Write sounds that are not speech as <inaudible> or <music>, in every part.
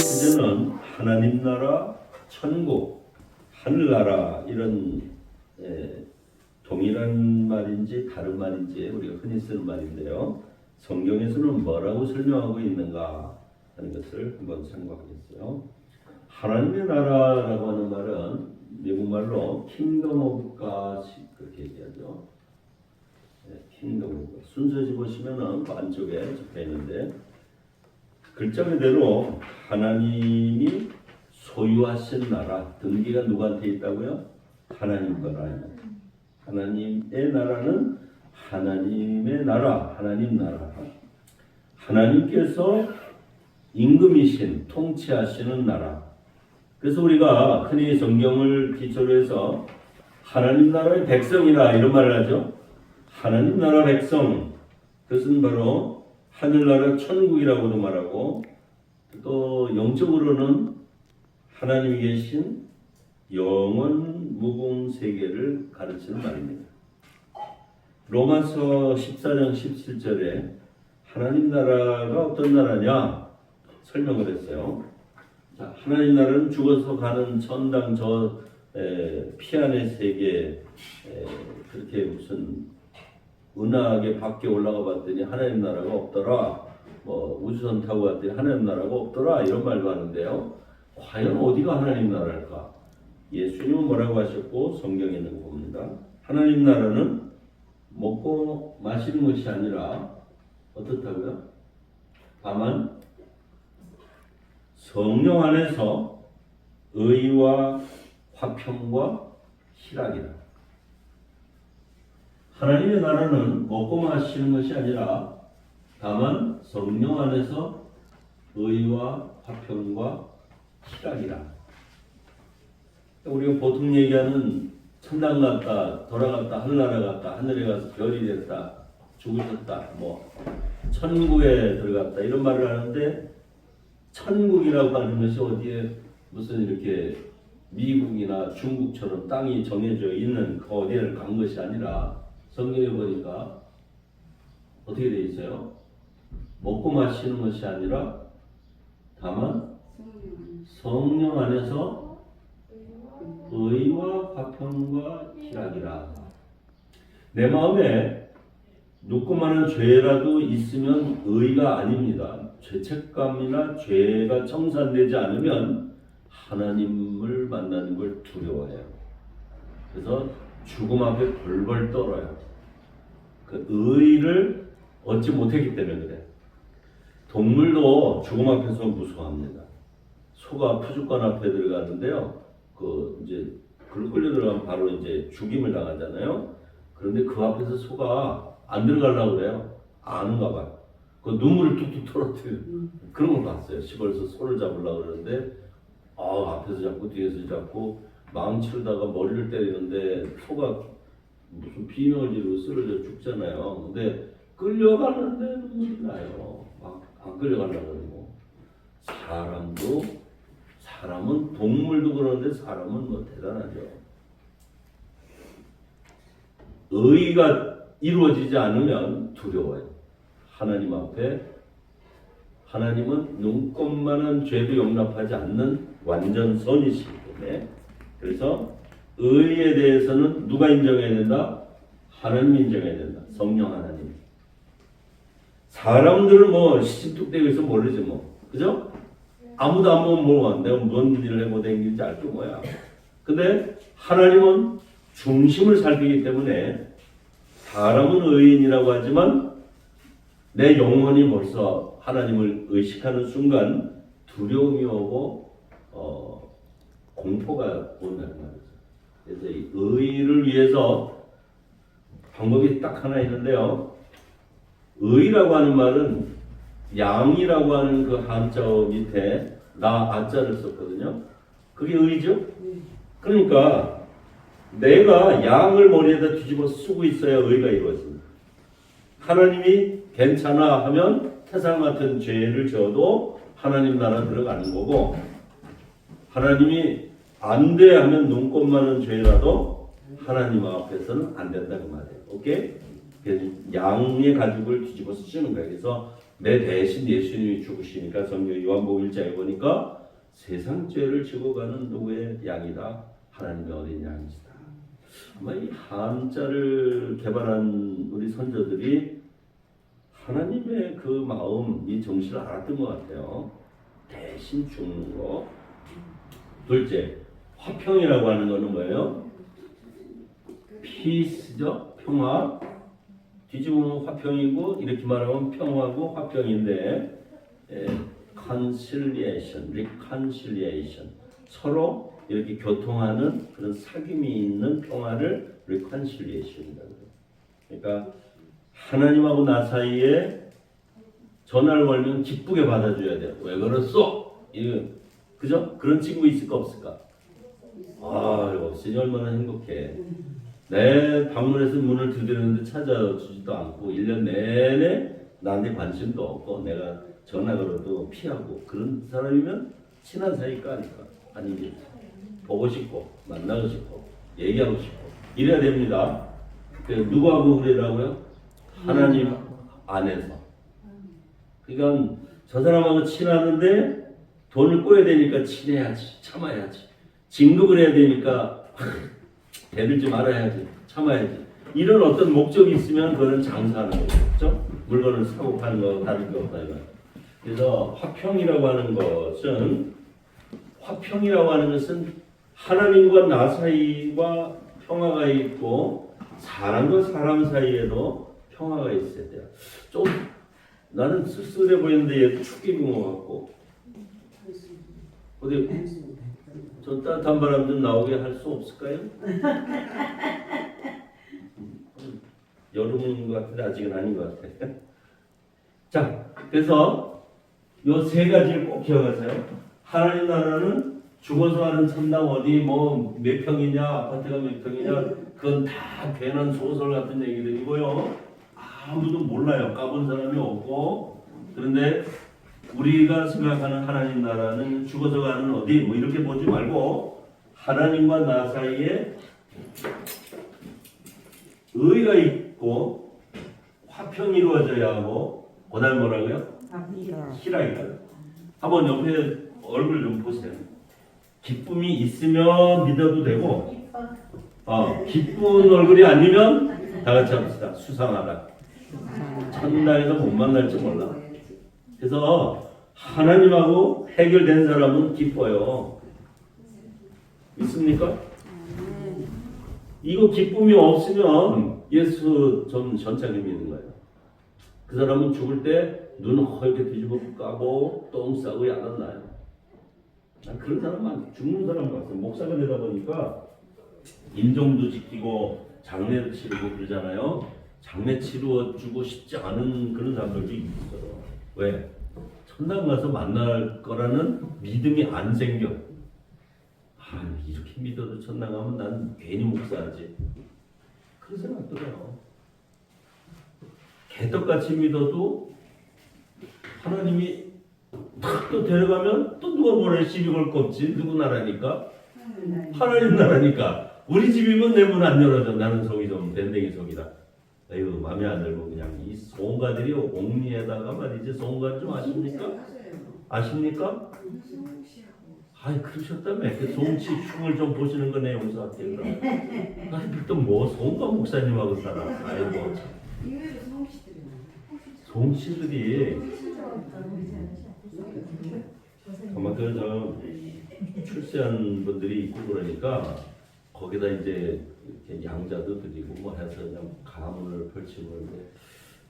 이제는 하나님 나라, 천국, 하늘나라 이런 에, 동일한 말인지 다른 말인지 우리가 흔히 쓰는 말인데요. 성경에서는 뭐라고 설명하고 있는가 하는 것을 한번 참고하겠어요. 하나님의 나라라고 하는 말은 미국말로 킹덤 오브 갓 그렇게 얘기하죠. 킹덤 오브 갓. 순서지 보시면은 그 안쪽에 적혀 있는데 글자 그대로 하나님이 소유하신 나라 등기가 누구한테 있다고요? 하나님 거라. 하나님의 나라는 하나님의 나라, 하나님 나라. 하나님께서 임금이신 통치하시는 나라. 그래서 우리가 흔히 성경을 기초로 해서 하나님 나라의 백성이라 이런 말을 하죠. 하나님 나라 백성. 그것은 바로 하늘나라 천국이라고도 말하고 또 영적으로는 하나님이 계신 영원 무궁 세계를 가르치는 말입니다. 로마서 14장 17절에 하나님 나라가 어떤 나라냐 설명을 했어요. 자, 하나님 나라는 죽어서 가는 천당 저 에, 피안의 세계 에, 그렇게 무슨 은하계 밖에 올라가 봤더니 하나님 나라가 없더라. 뭐 우주선 타고 갔더니 하나님 나라가 없더라. 이런 말도 하는데요. 과연 어디가 하나님 나라일까? 예수님은 뭐라고 하셨고 성경에 있는 거 봅니다. 하나님 나라는 먹고 마시는 것이 아니라 어떻다고요? 다만 성령 안에서 의와 화평과 희락이다. 하나님의 나라는 먹고 마시는 것이 아니라 다만 성령 안에서 의와 화평과 희락이라. 우리가 보통 얘기하는 천당 갔다, 돌아갔다, 하늘나라 갔다, 하늘에 가서 별이 됐다, 죽으셨다, 뭐 천국에 들어갔다 이런 말을 하는데 천국이라고 하는 것이 어디에 무슨 이렇게 미국이나 중국처럼 땅이 정해져 있는 그 어디를 간 것이 아니라 성경에 보니까 어떻게 돼 있어요? 먹고 마시는 것이 아니라 다만 성령 안에서 의와 화평과 희락이라. 내 마음에 누구만한 죄라도 있으면 의가 아닙니다. 죄책감이나 죄가 청산되지 않으면 하나님을 만나는 걸 두려워해요. 그래서 죽음 앞에 벌벌 떨어요. 그 의를 얻지 못했기 때문에 그래. 동물도 죽음 앞에서 무서워합니다. 소가 푸주간 앞에 들어가는데요. 그 이제 글로 끌려 들어가면 바로 이제 죽임을 당하잖아요. 그런데 그 앞에서 소가 안 들어가려고 그래요. 아는가 봐요. 그 눈물을 툭툭 털어뜨려. 그런 걸 봤어요. 시골에서 소를 잡으려고 그러는데 아 앞에서 잡고 뒤에서 잡고 망치로다가 머리를 때리는데 소가 무슨 비명을 지르고 쓰러져 죽잖아요. 근데 끌려가는데 눈물이 나요. 막 안 끌려가려고 그러고 사람도 사람은 동물도 그러는데 사람은 뭐 대단하죠. 의가 이루어지지 않으면 두려워요. 하나님 앞에 하나님은 눈꼽만한 죄도 용납하지 않는 완전 선이시기 때문에 그래서 의에 대해서는 누가 인정해야 된다? 하나님 인정해야 된다. 성령 하나님. 사람들은 뭐 시집뚝대고 있어 모르지 뭐. 그죠? 아무도 안 보면 모르고 내가 뭔 일을 해고 댕기는지 알게 뭐야. 근데 하나님은 중심을 살피기 때문에 사람은 의인이라고 하지만 내 영혼이 벌써 하나님을 의식하는 순간 두려움이 오고 어, 공포가 온다는 말이죠. 그래서 이 의를 위해서 방법이 딱 하나 있는데요. 의라고 하는 말은 양이라고 하는 그 한자어 밑에 나 아자를 썼거든요. 그게 의죠. 그러니까 내가 양을 머리에다 뒤집어 쓰고 있어야 의가 이루어집니다. 하나님이 괜찮아 하면 태산 같은 죄를 져도 하나님 나라 들어가는 거고 하나님이 안 돼 하면 눈꽃 많은 죄라도 하나님 앞에서는 안 된다 그 말이에요. 오케이? 양의 가죽을 뒤집어 쓰시는 거예요. 그래서 내 대신 예수님이 죽으시니까 성경 요한복음 1장에 보니까 세상 죄를 지고 가는 누구의 양이다? 하나님의 어린 양이시다. 아마 이 한자를 개발한 우리 선조들이 하나님의 그 마음, 이 정신을 알았던 것 같아요. 대신 죽는 거. 둘째, 화평이라고 하는 거는 뭐예요? 피스죠? 평화. 뒤집으면 화평이고 이렇게 말하면 평화고 화평인데 에, conciliation, reconciliation 서로 이렇게 교통하는 그런 사귐이 있는 평화를 reconciliation이라고. 그러니까 하나님하고 나 사이에 전화를 걸면 기쁘게 받아줘야 돼요. 왜 그랬어? 이거 그죠? 그런 친구 있을까 없을까? 아, 없으니 얼마나 행복해. 내 방문해서 문을 두드리는데 찾아주지도 않고 1년 내내 나한테 관심도 없고 내가 전화 걸어도 피하고 그런 사람이면 친한 사이가 아닐까? 아니지. 보고 싶고 만나고 싶고 얘기하고 싶고 이래야 됩니다. 그 누구하고 그러라고요? 하나님 안에서. 그러니까 저 사람하고 친하는데 돈을 꿔야 되니까 친해야지 참아야지 진급을 해야 되니까 <laughs> 대를 좀 알아야지 참아야지 이런 어떤 목적이 있으면 그거는 장사하는 거죠 그렇죠? 물건을 사고 파는 거 다른 게 없다 이거 그래서 화평이라고 하는 것은 화평이라고 하는 것은 하나님과 나 사이와 평화가 있고 사람과 사람 사이에도 평화가 있어야 돼요 좀 나는 쓸쓸해 보이는데 얘축 입은 것 같고 어디 저 따뜻한 바람 좀 나오게 할 수 없을까요? 여름 같은데 아직은 아닌 것 같아. 자, 그래서 요 세 가지를 꼭 기억하세요. 하나님 나라는 죽어서 하는 천당 어디 뭐 몇 평이냐 아파트가 몇 평이냐 그건 다 괜한 소설 같은 얘기들이고요. 아무도 몰라요. 까본 사람이 없고 그런데 우리가 생각하는 하나님 나라는 죽어서 가는 어디 뭐 이렇게 보지 말고 하나님과 나 사이에 의가 있고 화평이 이루어져야 하고 그다음 뭐라고요? 희락이다. 한번 옆에 얼굴 좀 보세요. 기쁨이 있으면 믿어도 되고, 어, 기쁜 얼굴이 아니면 다 같이 합시다. 수상하다. 천당에서 못 만날지 몰라. 그래서 하나님하고 해결된 사람은 기뻐요. 있습니까? 이거 기쁨이 없으면 예수 좀 전차게 믿는 거예요. 그 사람은 죽을 때 눈 허옇게 뒤집어 까고 똥 싸고 야단 나요. 난 그런 사람만 죽는 사람 봤어요. 목사가 되다 보니까 임종도 지키고 장례도 치르고 그러잖아요. 장례 치루어 주고 싶지 않은 그런 사람들도 있어요. 왜? 천당 가서 만날 거라는 믿음이 안 생겨. 아 이렇게 믿어도 천당 가면 난 괜히 목사하지. 그런 생각 들어요. 개떡같이 믿어도 하나님이 탁또 데려가면 또 누가 뭐래 시비 걸 거 없지 누구 나라니까 하나님 나라니까 우리 집이면 내 문 안 열어줘 나는 속이 좀 밴댕이 속이다 에휴 마음에 안 들고 그냥 이 송가들이 옥리에다가 말이지 송가 좀 아십니까? 아십니까? 아이 그러셨다며. 그 송치 흉을 좀 보시는 거네 용서할게 그럼 <laughs> 아이 또뭐 송가 목사님하고 살아 아이고 이외로 성씨들이 송치들이. 그만큼 저 출세한 분들이 있고 그러니까 거기다 이제 이렇게 양자도 드리고 뭐 해서 그냥 가문을 펼치고 그러는데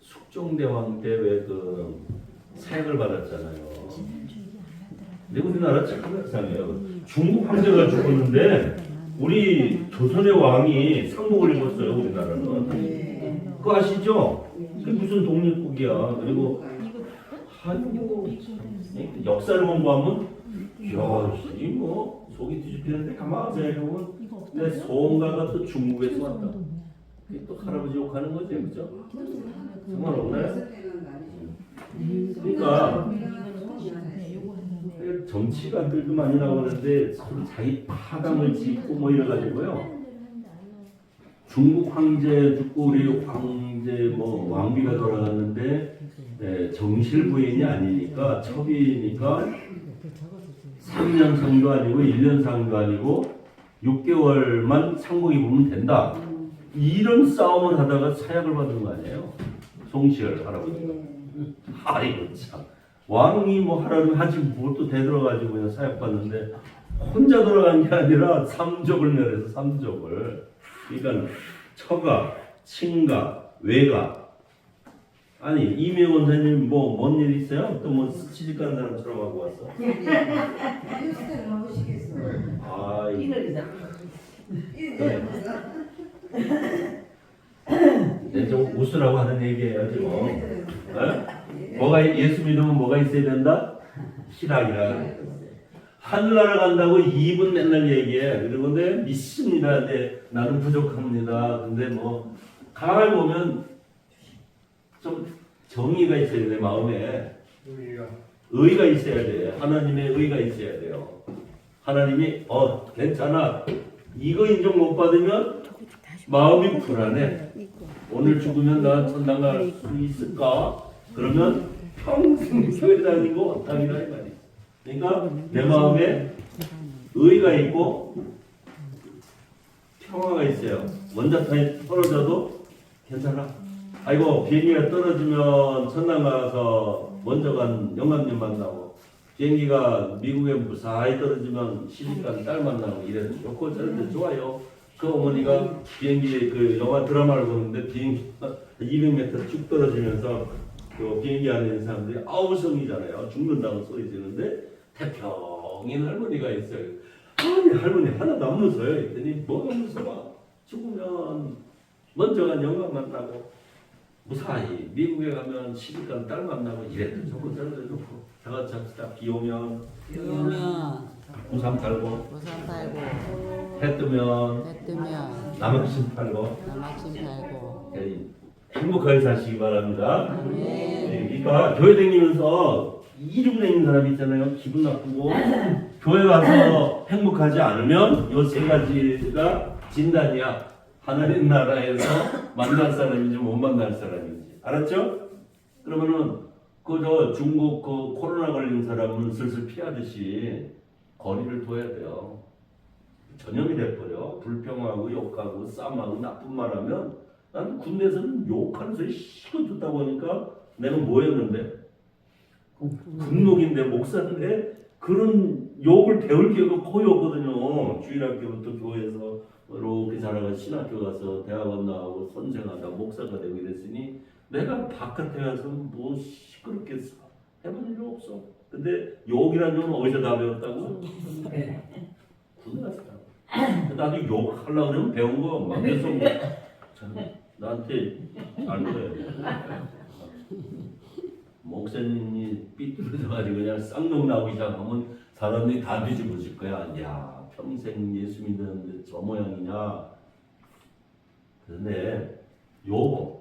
숙종대왕 때 왜 그 사역을 받았잖아요. 근데 우리나라 참 이상해요. 중국 황제가 죽었는데 우리 조선의 왕이 상복을 입었어요. 우리나라는. 그거 아시죠? 그게 무슨 독립국이야. 그리고 아이고 참, 역사를 공부하면 이야 이뭐 속이 뒤집히는데 가만 생각해보면 내 소원가가 또 중국에서 왔다. 그게 또 할아버지 욕하는 거지, 그죠? 상관없나요? 그러니까 정치가들도 많이 나오는데 서로 자기 파당을 짓고 뭐 이래가지고요. 중국 황제 죽고 우리 황제 뭐 왕비가 돌아갔는데 네, 정실 부인이 아니니까 첩이니까 3년 상도 아니고 1년 상도 아니고 6개월만 상복 입으면 된다. 이런 싸움을 하다가 사약을 받은 거 아니에요? 송시열 할아버지가. 아이고 참. 왕이 뭐 하라면 하지 뭘또 되돌아가지고 그냥 사약 받는데 혼자 돌아간 게 아니라 삼족을 멸해서 삼족을. 그러니까 처가, 친가, 외가. 아니 이미 원사님 뭐뭔 일 있어요? 또 뭐 시집간 사람처럼 하고 왔어? 뉴스를 나오시겠어. 아, 이- 이늘이다. 이늘. 네, 좀 웃으라고 하는 얘기예요 지금. 어? 뭐가 예수 믿으면 뭐가 있어야 된다? 희락이라. 하늘나라 간다고 입은 맨날 얘기해. 그리고 내 믿습니다. 네, 나는 부족합니다. 근데 뭐 가만히 보면 좀 정의가 있어야 돼 마음에. 의가 있어야 돼. 하나님의 의가 있어야 돼요. 하나님이 어 괜찮아. 이거 인정 못 받으면 마음이 불안해. 오늘 죽으면 나 천당 갈 수 있을까? 그러면 평생 교회 다니고 어떡이라 이 말이야. 그러니까 내 마음에 의가 있고 평화가 있어요. 원자탄이 떨어져도 괜찮아. 아이고 비행기가 떨어지면 천당 가서 먼저 간 영감님 만나고 비행기가 미국에 무사히 떨어지면 시집간 딸 만나고 이래도 좋고 저런데 좋아요. 그 어머니가 비행기 그 영화 드라마를 보는데 비행기 200m 쭉 떨어지면서 그 비행기 안에 있는 사람들이 아우성이잖아요. 죽는다고 소리 지르는데 태평인 할머니가 있어요. 아니 할머니 하나도 안 무서워요. 했더니 뭐가 무서워? 죽으면 먼저 간 영감 만나고 무사히 미국에 가면 시집간 딸 만나고 이래도 좋고 저래도 좋고 다 같이 합시다. 비 오면. 오면. 우산 팔고. 우산 팔고. 해 뜨면. 해 뜨면. 남학신 팔고. 남학신 팔고. 예, 행복하게 사시기 바랍니다. 아멘. 예, 그러니까 교회 다니면서 이름 내는 사람 있잖아요. 기분 나쁘고. <laughs> 교회 와서 행복하지 않으면 요 세 가지가 진단이야. 하나님 나라에서 만날 사람인지 못 만날 사람인지 알았죠? 그러면은 그 저 중국 그 코로나 걸린 사람은 슬슬 피하듯이 거리를 둬야 돼요. 전염이 돼버려. 불평하고 욕하고 싸움하고 나쁜 말 하면 나는 군대에서는 욕하는 소리 시고 듣다 보니까 내가 뭐였는데 군목인데 목사인데 그런 욕을 배울 기회가 거의 없거든요. 주일학교부터 교회에서 이렇게 자라가 신학교 가서 대학원 나오고 선생하다 목사가 되고 이랬으니 내가 바깥에 가서 뭐 시끄럽게 사- 해본 일 없어. 근데 욕이란 욕은 어디서 다 배웠다고? 군대 갔다. 나도 욕 하려고 그러면 배운 거 막해서 참, 나한테 알거예요. 목사님이 삐뚤어져가지고 그냥 쌍욕 나오기 시작하면 사람들이 다 뒤집어질 거야. 야 평생 예수 믿었는데 저 모양이냐. 그런데 요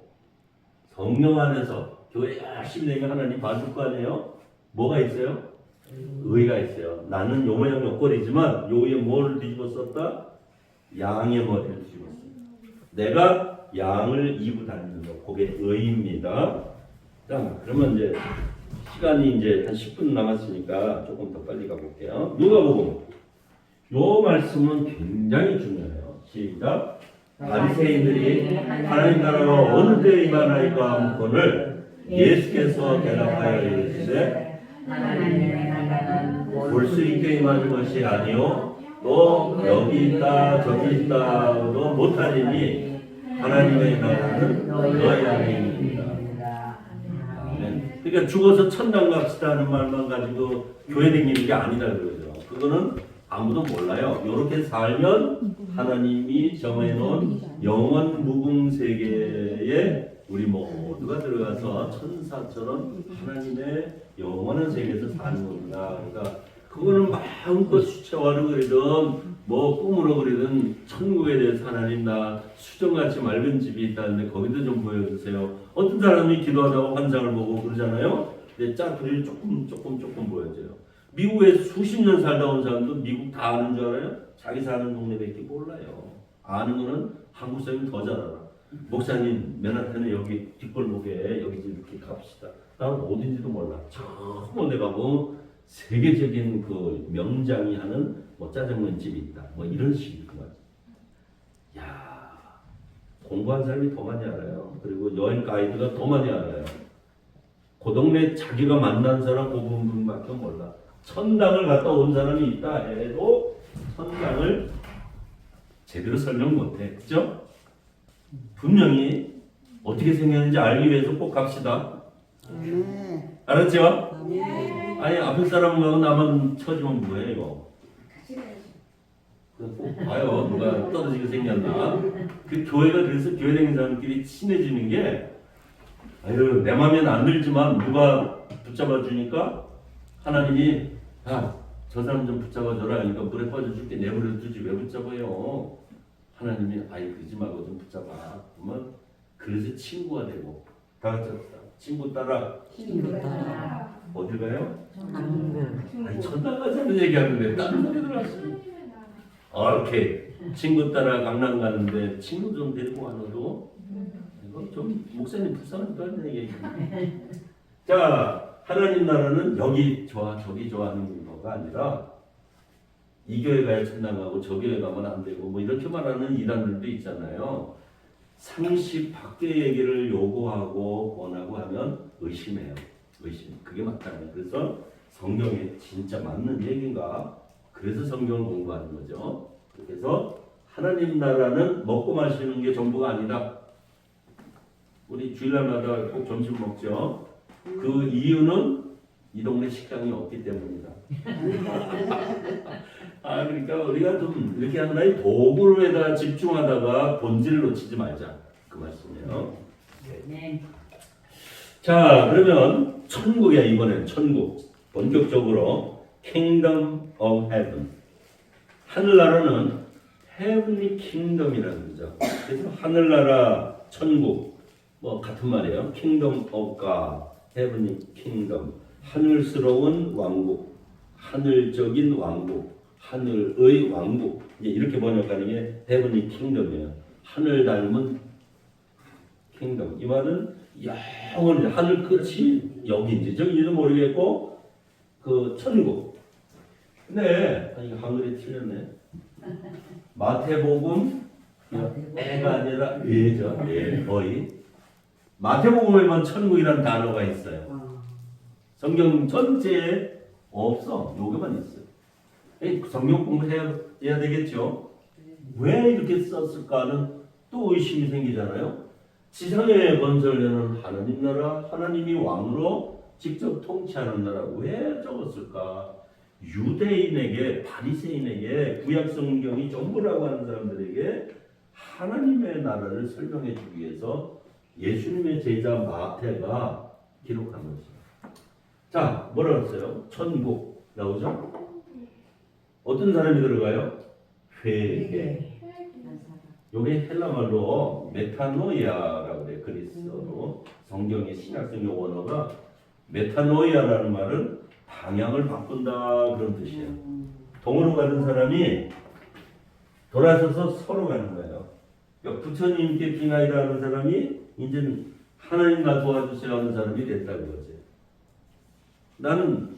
성령 안에서 교회 열심히 내면 하나님 봐줄 거 아니에요? 뭐가 있어요? 의가 있어요. 나는 요 모양 요꼴이지만 요 위에 뭘 뒤집어 썼다? 양의 머리를 뒤집어 썼다. 내가 양을 입고 다니는 거, 그게 의입니다. 자, 그러면 이제 시간이 이제 한 10분 남았으니까 조금 더 빨리 가볼게요. 누가복음. 요 말씀은 굉장히 중요해요. 시작. 바리새인들이 하나님 나라가 어느 때에 임하나이까 하문을 예수께서 대답하여 이르시되 볼 수 있게 임하는 것이 아니요 또 여기 있다 저기 있다도 못하리니 하나님의 나라는 너희 안에. 네. 그러니까 죽어서 천당 갑시다 하는 말만 가지고 교회 다니는 게 아니다 그러죠. 그거는 아무도 몰라요. 이렇게 살면 하나님이 정해놓은 영원 무궁 세계에 우리 모두가 들어가서 천사처럼 하나님의 영원한 세계에서 사는 겁니다. 그러니까 그거는 마음껏 수채화로 그리든 뭐 꿈으로 그리든 천국에 대해서 하나님 나 수정같이 맑은 집이 있다는데 거기도 좀 보여주세요. 어떤 사람이 기도하다가 환상을 보고 그러잖아요. 근데 짜투리 조금 조금 조금 보여줘요. 미국에 수십 년 살다 온 사람도 미국 다 아는 줄 알아요? 자기 사는 동네밖에 몰라요. 아는 거는 한국 사람이 더 잘 알아. 목사님 맨하탄에 여기 뒷골목에 여기 이렇게 갑시다. 나는 어딘지도 몰라. 저 먼데 가고 세계적인 그 명장이 하는 뭐 짜장면 집이 있다. 뭐 이런 식이구만. 야 공부한 사람이 더 많이 알아요. 그리고 여행 가이드가 더 많이 알아요. 그 동네 자기가 만난 사람 그 부분밖에 몰라. 천당을 갔다 온 사람이 있다 해도 천당을 제대로 설명 못해. 그죠? 분명히 어떻게 생겼는지 알기 위해서 꼭 갑시다. 아멘. 알았죠? 아멘. 아니 앞에 사람하고 나만 쳐주면 뭐해 이거? 꼭 봐요. 누가 떨어지게 생겼나? 그 교회가 그래서 교회 다니는 사람끼리 친해지는 게 아유 내 맘에는 안 들지만 누가 붙잡아 주니까 하나님이 야 저 사람 좀 붙잡아 줘라. 그러니까 물에 빠져 줄게 내버려 두지 왜 붙잡아요? 하나님이 아이 그러지 말고 좀 붙잡아. 그러면 그래서 친구가 되고 다 같이 합시다. 친구 따라 친구 따라 어딜 가요? 아니 천당 가자는 얘기하는데 다른 소리 들었어. 오케이. 친구 따라 강남 가는데 친구 좀 데리고 와너도 이거 좀 목사님 하네 얘기. 자 하나님 나라는 여기 좋아 저기 좋아하는 거가 아니라 이 교회 가야 천당 가고 저 교회 가면 안 되고 뭐 이렇게 말하는 이단들도 있잖아요. 상식 밖의 얘기를 요구하고 원하고 하면 의심해요. 의심. 그게 맞다는 그래서 성경에 진짜 맞는 얘기인가? 그래서 성경을 공부하는 거죠. 그래서 하나님 나라는 먹고 마시는 게 전부가 아니다. 우리 주일날마다 꼭 점심 먹죠. 그 이유는 이 동네 식당이 없기 때문이다. <laughs> 아 그러니까 우리가 좀 이렇게 하나의 도구에다 집중하다가 본질을 놓치지 말자 그 말씀이에요. 네. 자 그러면 천국이야 이번엔 천국 본격적으로 Kingdom of Heaven 하늘나라는 Heavenly Kingdom이라는 거죠. 그래서 하늘나라 천국 뭐 같은 말이에요. Kingdom of God, Heavenly Kingdom 하늘스러운 왕국, 하늘적인 왕국, 하늘의 왕국. 이렇게 번역하는 게 Heavenly Kingdom이에요. 하늘 닮은 킹덤 이 말은 영원히 하늘 끝이 여기인지. 저기인지도 모르겠고 그 천국. 근데 아, 이거 한글이 틀렸네. 마태복음 애가 아니라 예죠. 예 거의. 마태복음에만 천국이라는 단어가 있어요. 어. 성경 전체에 없어 여기만 있어요 에, 성경 공부해야 해야 되겠죠 왜 이렇게 썼을까는 또 의심이 생기잖아요 지상에 건설되는 하나님 나라, 하나님이 왕으로 직접 통치하는 나라 왜 적었을까? 유대인에게 바리새인에게 구약 성경이 전부라고 하는 사람들에게 하나님의 나라를 설명해 주기 위해서 예수님의 제자 마태가 기록한 것이죠. 자, 뭐라 그랬어요? 천국 나오죠? 어떤 사람이 들어가요? 회개. 요게 헬라말로 메타노이아라고 그래 그리스어로 성경의 신약성경 원어가 메타노이아라는 말은 방향을 바꾼다 그런 뜻이에요. 동으로 가는 사람이 돌아서서 서로 가는 거예요. 그러니까 부처님께 비나이다 하는 사람이 이제 하나님 나 도와주세요 하는 사람이 됐다는 거지. 나는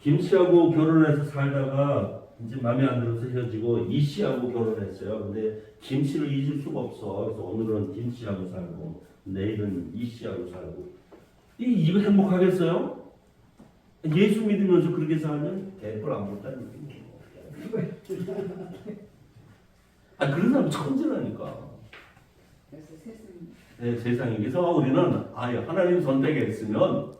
김 씨하고 결혼해서 살다가 이제 마음에 안 들어서 헤어지고 이 씨하고 결혼했어요. 근데 김 씨를 잊을 수가 없어. 그래서 오늘은 김 씨하고 살고 내일은 이 씨하고 살고 이 이거 행복하겠어요? 예수 믿으면서 그렇게 살면 대벌 안 본다는 느낌이에요. <laughs> 아 그런 사람 천재라니까. 그래서 세상 네, 세상에 그래서 우리는 아예 하나님 선택했으면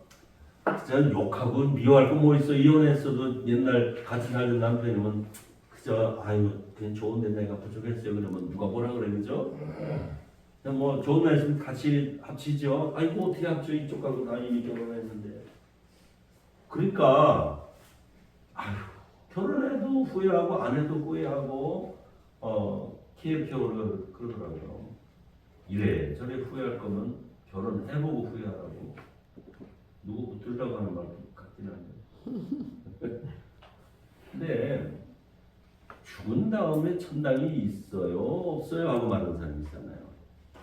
그저 욕하고 미워할 거 뭐 있어? 이혼했어도 옛날 같이 살던 남편이면 그저 아유 그냥 좋은데 내가 부족했어요. 그러면 누가 뭐라 그래 그죠? 그냥 뭐 좋은 날 있으면 같이 합치죠. 아이고 어떻게 합쳐? 이쪽 가고 나 이미 결혼했는데. 그러니까 아유 결혼해도 후회하고 안 해도 후회하고 어 키에피오를 그러더라고요. 이래 저래 후회할 거면 결혼해보고 후회하라고 누구 붙들다고 하는 말 같긴 한데 <laughs> 근데 죽은 다음에 천당이 있어요 없어요 하고 말하는 사람이 있잖아요.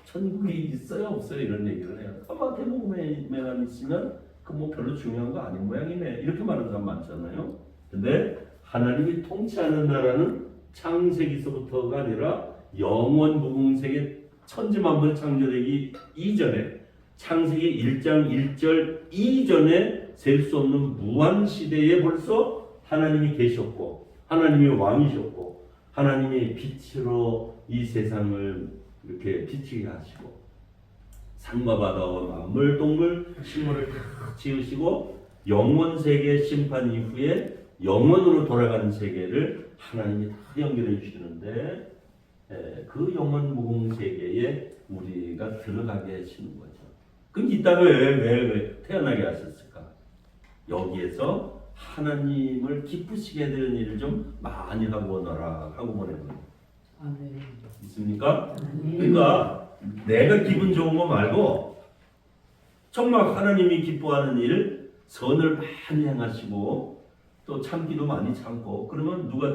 천국이 있어요 없어요 이런 얘기를 해요. 아, 마태복음에만 있으면 그 뭐 별로 중요한 거 아닌 모양이네 이렇게 말하는 사람 많잖아요. 근데 하나님이 통치하는 나라는 창세기서부터가 아니라 영원 무궁세계 천지만물 창조되기 이전에 창세기 1장 1절 이전에 셀 수 없는 무한 시대에 벌써 하나님이 계셨고 하나님이 왕이셨고 하나님이 빛으로 이 세상을 이렇게 비치게 하시고 산과 바다와 만물 동물 식물을 다 지으시고 영원 세계 심판 이후에 영원으로 돌아가는 세계를 하나님이 다 연결해 주시는데 에, 그 영원 무궁 세계에 우리가 들어가게 하시는 거죠. 그럼 이 땅에 왜, 왜, 왜 태어나게 하셨을까? 여기에서 하나님을 기쁘시게 되는 일을 좀 많이 하고 오너라 하고 보내는 거예요. 있습니까? 그러니까 내가 기분 좋은 거 말고 정말 하나님이 기뻐하는 일, 선을 많이 행하시고 또 참기도 많이 참고 그러면 누가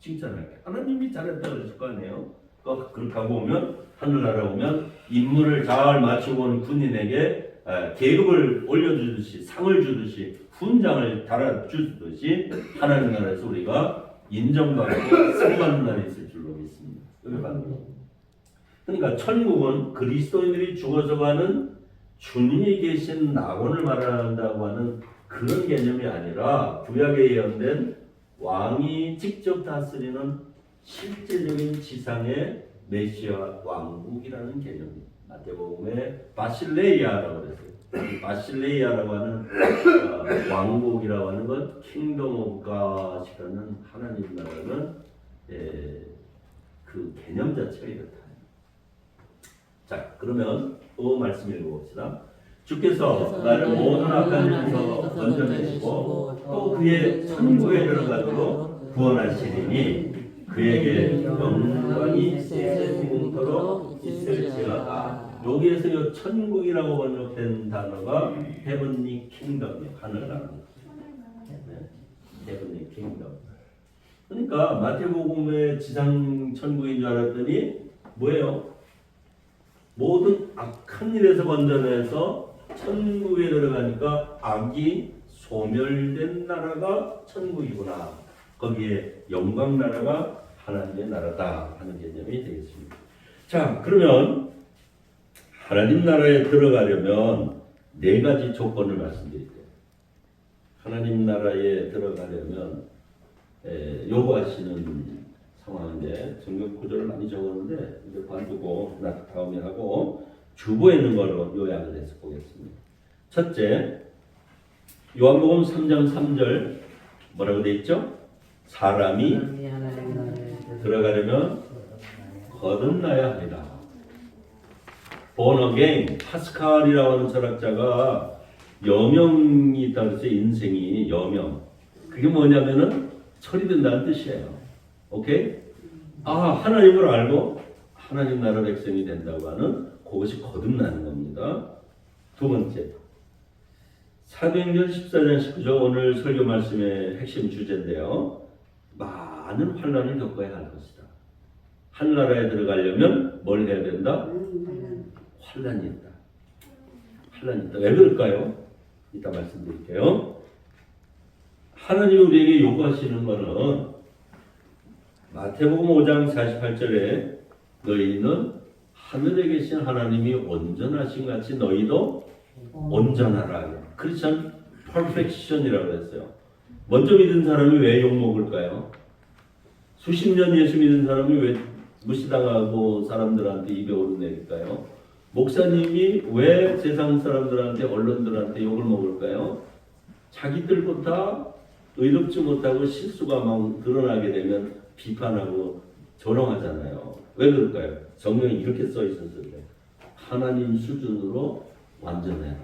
칭찬할게? 하나님이 잘했다 그러실 거 아니에요? 그 그렇게 하고 오면 하늘나라 오면 임무를 잘 마치고 온 군인에게 에, 계급을 올려주듯이 상을 주듯이 훈장을 달아주듯이 하나님 나라에서 우리가 인정받고 상받는 날이 있을 줄로 믿습니다. 그러니까 천국은 그리스도인들이 죽어서 가는 주님이 계신 낙원을 말한다고 하는 그런 개념이 아니라 구약에 예언된 왕이 직접 다스리는 실제적인 지상의 메시아 왕국이라는 개념입니다. 마태복음에 바실레이아라고 그랬어요. 이 바실레이아라고 하는 어, 왕국이라고 하는 건 킹덤 오브 갓이라는 하나님 나라는 예, 그 개념 자체가 이렇다. 자, 그러면 또 말씀 읽어봅시다. 주께서 나를 모든 악한 일에서 건져내시고 또 그의 천국에 들어가도록 구원하시리니 그에게 영광이 세세토록 있을지어다. 여기에서 이 천국이라고 번역된 단어가 헤븐리 킹덤이에요. 하늘나라. 네. 헤븐리 킹덤. 그러니까 마태복음의 지상 천국인 줄 알았더니 뭐예요? 모든 악한 일에서 건져내서 천국에 들어가니까 악이 소멸된 나라가 천국이구나. 거기에 영광 나라가 하나님의 나라다 하는 개념이 되겠습니다. 자, 그러면 하나님 나라에 들어가려면 네 가지 조건을 말씀드릴게요. 하나님 나라에 들어가려면 에, 요구하시는 상황인데 성경 구절을 많이 적었는데 이제 관두고 나 다음에 하고 주보에 있는 걸로 요약을 해서 보겠습니다. 첫째 요한복음 3장 3절 뭐라고 돼 있죠? 사람이 들어가려면 거듭나야 합니다. born again 파스칼이라고 하는 철학자가 여명이 있다 그랬어요. 인생이 여명. 그게 뭐냐면은 처리된다는 뜻이에요. 오케이? 아 하나님을 알고 하나님 나라 백성이 된다고 하는 그것이 거듭나는 겁니다. 두 번째 사도행전 14장 19절 오늘 설교 말씀의 핵심 주제인데요. 많은 환란을 겪어야 할 것이다. 하늘나라에 들어가려면 뭘 해야 된다? 환란이 있다. 환란이 있다. 왜 그럴까요? 이따 말씀드릴게요. 하나님이 우리에게 요구하시는 것은 마태복음 5장 48절에 너희는 하늘에 계신 하나님이 온전하신 같이 너희도 온전하라. 크리스천 퍼펙션이라고 했어요. 먼저 믿은 사람이 왜 욕먹을까요? 수십 년 예수 믿은 사람이 왜 무시당하고 사람들한테 입에 오르내릴까요? 목사님이 왜 세상 사람들한테 언론들한테 욕을 먹을까요? 자기들보다 의롭지 못하고 실수가 막 드러나게 되면 비판하고 조롱하잖아요. 왜 그럴까요? 성경에 이렇게 써 있었는데 하나님 수준으로 완전해라.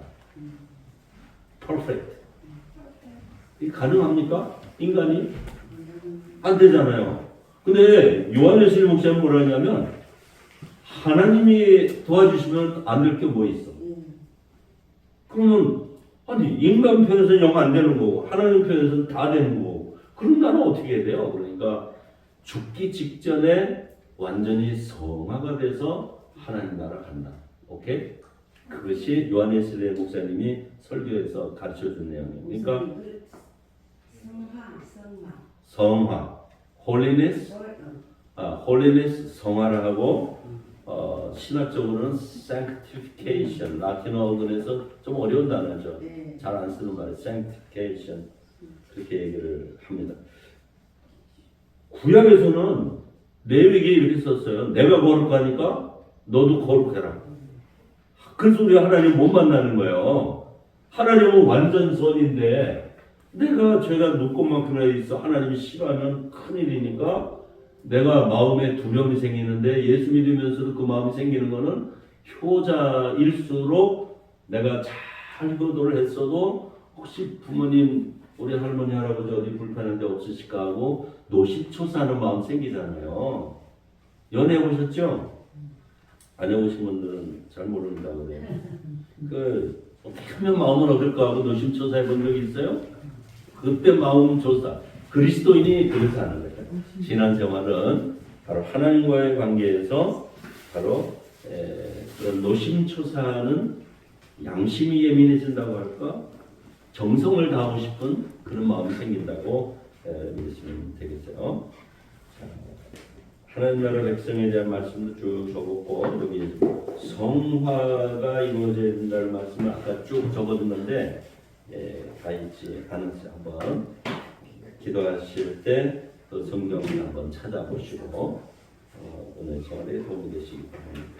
퍼펙트. 이 가능합니까? 인간이? 안 되잖아요. 근데 요한일실 목사님 뭐라냐면 하나님이 도와주시면 안 될 게 뭐 있어? 그러면 아니 인간 편에서는 영 안 되는 거고 하나님 편에서는 다 되는 거고 그럼 나는 어떻게 해야 돼요? 그러니까 죽기 직전에 완전히 성화가 돼서 하나님 나라 간다. 오케이? 그것이 요한네스레 목사님이 설교에서 가르쳐 준 내용이에요. 그러니까 성화. 성화, holiness, 어, 아, holiness 성화를 하고 어, 신학적으로는 sanctification, 라틴어 언어에서 좀 어려운 단어죠. 네. 잘안 쓰는 말이 sanctification 그렇게 얘기를 합니다. 구약에서는 레위기에 이렇게 썼어요. 내가 거룩하니까 너도 거룩해라. 그 소리 하나님 못 만나는 거예요. 하나님은 완전 선인데 내가 죄가 눈꽃만큼이나 있어 하나님이 싫어하면 큰일이니까 내가 마음에 두려움이 생기는데 예수 믿으면서도 그 마음이 생기는 거는 효자일수록 내가 잘 효도를 했어도 혹시 부모님 우리 할머니 할아버지 어디 불편한 데 없으실까 하고 노심초사하는 마음 생기잖아요. 연애 보셨죠? 안 해보신 분들은 잘 모른다고 그래요. 그 어떻게 하면 마음을 얻을까 하고 노심초사 해 본 적이 있어요? 그때 마음 조사. 그리스도인이 그렇게 하는 거예요. 신앙생활은 바로 하나님과의 관계에서 바로 에, 그런 노심초사하는 양심이 예민해진다고 할까? 정성을 다하고 싶은 그런 마음이 생긴다고 에, 믿으시면 되겠죠. 자, 하나님 나라 백성에 대한 말씀도 쭉 적었고 여기 성화가 이루어져야 된다는 말씀을 아까 쭉 적어뒀는데 예, 다 있지 않은지 한번 기도하실 때그 성경을 한번 찾아보시고 어, 오늘 생활에 도움이 되시기 바랍니다.